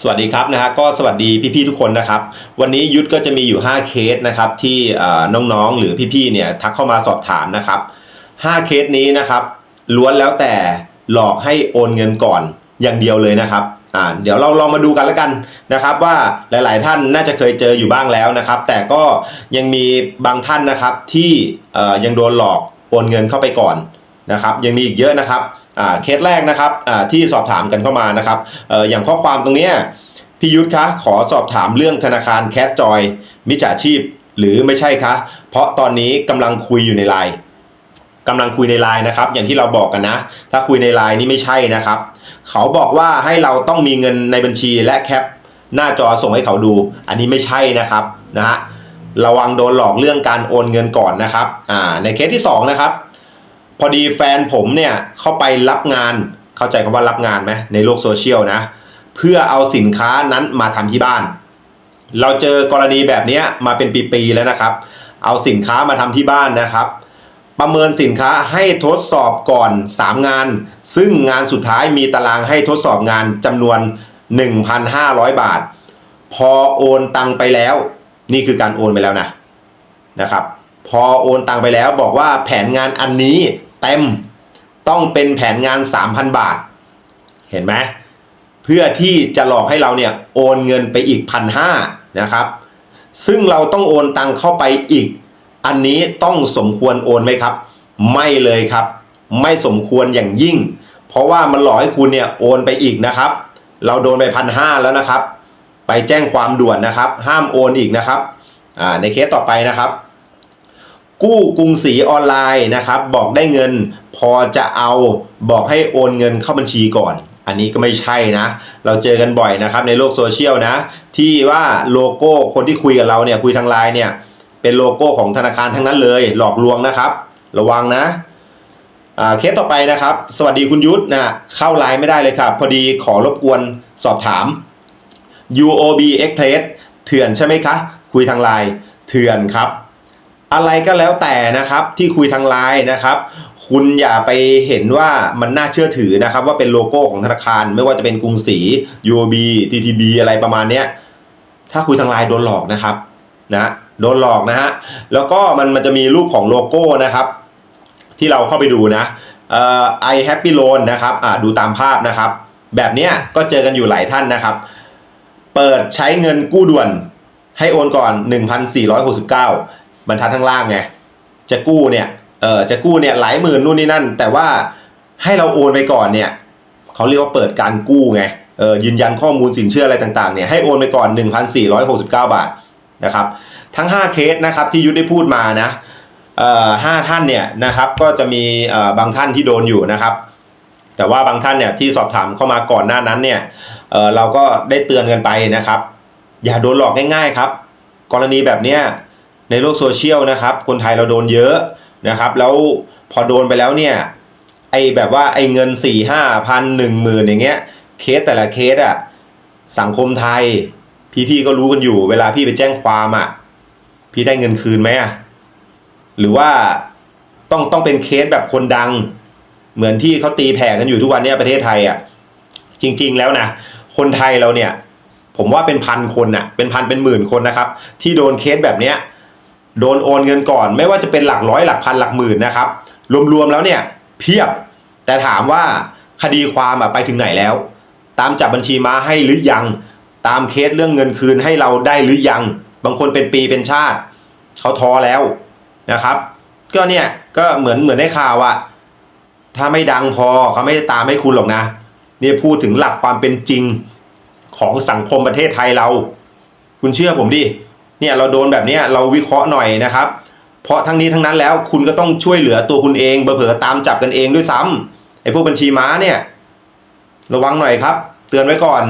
สวัสดีครับนะฮะก็สวัสดีพี่ๆทุกคนนะครับ วันนี้ยุทธก็จะมีอยู่ 5 เคสนะครับที่เอ่อน้องๆหรือพี่ๆเนี่ยทักเข้ามาสอบถามนะครับ 5 เคสนี้นะครับล้วนแล้วแต่หลอกให้โอนเงินก่อนอย่างเดียวเลยนะครับอ่าเดี๋ยวเราลองมาดูกันแล้วกันนะครับ ว่าหลายๆท่านน่าจะเคยเจออยู่บ้างแล้วนะครับ แต่ก็ยังมีบางท่านนะครับที่ยังโดนหลอกโอนเงินเข้าไปก่อน นะครับยังมีอีกเยอะนะครับเคสแรกนะครับที่สอบถามกันเข้ามานะครับอออย่างข้อความตรงนี้พี่ยุทธคะขอสอบถามเรื่องธนาคารแคทจอยมิจฉาชีพ หรือไม่ใช่คะ เพราะตอนนี้กำลังคุยอยู่ในไลน์กำลังคุยในไลน์นะครับ อย่างที่เราบอกกันนะ ถ้าคุยในไลน์นี่ไม่ใช่นะครับ เขาบอกว่าให้เราต้องมีเงินในบัญชีและแคปหน้าจอส่งให้เขาดู อันนี้ไม่ใช่นะครับนะฮะระวังโดนหลอกเรื่องการโอนเงินก่อนนะครับอ่าในเคสที่สองนะครับ พอดีแฟนผมเนี่ยเข้าไปรับงานเข้าใจคำว่ารับงานไหมในโลกโซเชียลนะ เพื่อเอาสินค้านั้นมาทำที่บ้าน เราเจอกรณีแบบนี้มาเป็นปีๆแล้วนะครับ เอาสินค้ามาทำที่บ้านนะครับ ประเมินสินค้าให้ทดสอบก่อน 3 งาน ซึ่งงานสุดท้ายมีตารางให้ทดสอบงานจำนวน 1,500 บาท พอโอนตังไปแล้ว นี่คือการโอนไปแล้วนะนะครับพอโอนตังไปแล้วบอกว่าแผนงานอันนี้ เต็ม ต้องเป็นแผนงาน 3,000 บาท เห็นไหมเพื่อที่จะหลอกให้เราเนี่ยโอนเงินไปอีกพันห้านะครับ ซึ่งเราต้องโอนตังเข้าไปอีก อันนี้ต้องสมควรโอนไหมครับ ไม่เลยครับ ไม่สมควรอย่างยิ่ง เพราะว่ามันหลอกให้คุณเนี่ยโอนไปอีกนะครับ เราโดนไปพันห้าแล้วนะครับ ไปแจ้งความด่วนนะครับ ห้ามโอนอีกนะครับในเคสต่อไปนะครับ กู้กรุงศรีออนไลน์นะครับ บอกได้เงินพอจะเอาบอกให้โอนเงินเข้าบัญชีก่อน อันนี้ก็ไม่ใช่นะ เราเจอกันบ่อยนะครับในโลกโซเชียลนะ ที่ว่าโลโก้คนที่คุยกับเราเนี่ยคุยทางไลน์เนี่ยเป็นโลโก้ของธนาคารทั้งนั้นเลย หลอกลวงนะครับ ระวังนะเคสต่อไปนะครับ สวัสดีคุณยุทธนะเข้าไลน์ไม่ได้เลยครับ พอดีขอรบกวนสอบถาม UOB Express เถื่อนใช่ไหมคะ คุยทางไลน์เถื่อนครับ อะไรก็แล้วแต่นะครับที่คุยทางไลน์นะครับคุณอย่าไปเห็นว่ามันน่าเชื่อถือนะครับ ว่าเป็นโลโก้ของธนาคาร ไม่ว่าจะเป็นกรุงศรี UOB TTB อะไรประมาณเนี้ยถ้าคุยทางไลน์โดนหลอกนะครับนะโดนหลอกนะฮะแล้วก็มันมันจะมีรูปของโลโก้นะครับ ที่เราเข้าไปดูนะเอ่อ I Happy Loan นะครับอ่าดูตามภาพนะครับ แบบเนี้ยก็เจอกันอยู่หลายท่านนะครับ เปิดใช้เงินกู้ด่วนให้โอนก่อน 1,469 บรรทัดข้างล่างไงจะกู้เนี่ยเออจะกู้เนี่ยหลายหมื่นนู่นนี่นั่น แต่ว่าให้เราโอนไปก่อนเนี่ยเขาเรียกว่าเปิดการกู้ไงเออยืนยันข้อมูลสินเชื่ออะไรต่างๆเนี่ยให้โอนไปก่อน 1,469 บาทนะครับทั้ง 5 เคสนะครับที่ยุทธได้พูดมานะเอ่อห้าท่านเนี่ยนะครับก็จะมีเอ่อบางท่านที่โดนอยู่นะครับ แต่ว่าบางท่านเนี่ยที่สอบถามเข้ามาก่อนหน้านั้นเนี่ยเออเราก็ได้เตือนกันไปนะครับ อย่าโดนหลอกง่ายๆครับ กรณีแบบเนี้ย ในโลกโซเชียลนะครับ คนไทยเราโดนเยอะนะครับ แล้วพอโดนไปแล้วเนี่ยไอแบบว่าไอเงิน4ี่ห้าพันหนึ่งหมื่นอย่างเงี้ยเคสแต่ละเคสอะสังคมไทย พี่ๆก็รู้กันอยู่ เวลาพี่ไปแจ้งความอะพี่ได้เงินคืนไหมอะหรือว่าต้องต้องเป็นเคสแบบคนดัง เหมือนที่เขาตีแผ่กันอยู่ทุกวันเนี้ยประเทศไทยอะจริง ๆ แล้วนะคนไทยเราเนี่ย ผมว่าเป็นพันคนน่ะเป็นพันเป็นหมื่นคนนะครับ ที่โดนเคสแบบเนี้ย โดนโอนเงินก่อน ไม่ว่าจะเป็นหลักร้อยหลักพันหลักหมื่นนะครับ รวมๆแล้วเนี่ยเพียบ แต่ถามว่าคดีความไปถึงไหนแล้ว ตามจับบัญชีม้าให้หรือยัง ตามเคสเรื่องเงินคืนให้เราได้หรือยัง บางคนเป็นปีเป็นชาติเขาท้อแล้วนะครับ ก็เนี่ยก็เหมือนเหมือนได้ข่าวอะถ้าไม่ดังพอเขาไม่ได้ตามให้คุณหรอกนะเนี่ยพูดถึงหลักความเป็นจริงของสังคมประเทศไทยเรา คุณเชื่อผมดิ เนี่ยเราโดนแบบนี้เราวิเคราะห์หน่อยนะครับ เพราะทั้งนี้ทั้งนั้นแล้วคุณก็ต้องช่วยเหลือตัวคุณเองเผลอตามจับกันเองด้วยซ้ำไอ้พวกบัญชีม้าเนี่ย ระวังหน่อยครับ เตือนไว้ก่อน